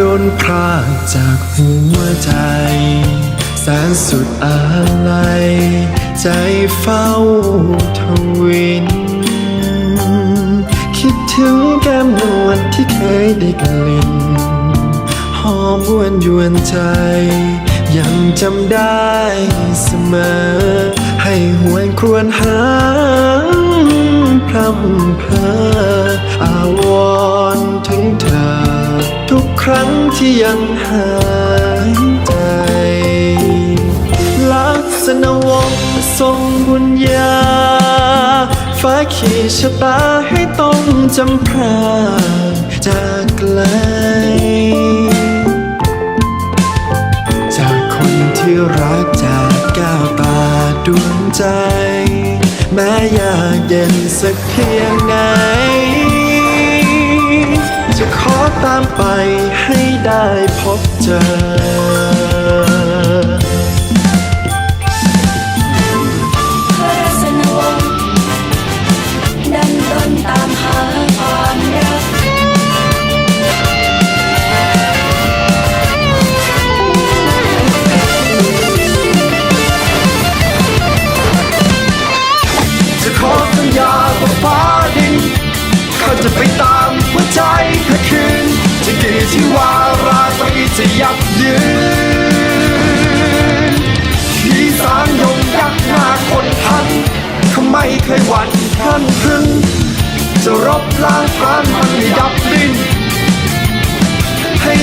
โดนพราจากหัวใจ แสนสุดอะไรใจเฝ้าทวิน คิดถึงแก้มนวลที่เคยได้กลิ่นหอมวนยวนใจ ยังจำได้เสมอ ให้หวนครวญหาพรำเพออ รั้งที่ยังหายใจ ลักษณะวงทรงบุญญา ฟ้าขีดชะตาให้ต้องจำพรากจากไกล จากคนที่รักจากแก้วตาดวงใจ แม้ยากเย็นสักเพียง อตามไปให้ได้พบเจอพระสนวงศ์ดันดนตามหาความรักจะขอสัญญาว่าฟ้าดิน ก็จะไปตามหัวใจเธอคืนจะกี่ที่วาราตรีจะยับยืนที่สางยงยักษ์หน้าคนทันทาไม่เคยหวั่นท่านพึ่งจะรบล้างพรานมันยับดินให้